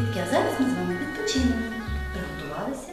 Дітки, а зараз ми з вами відпочинемо. Приготувалися?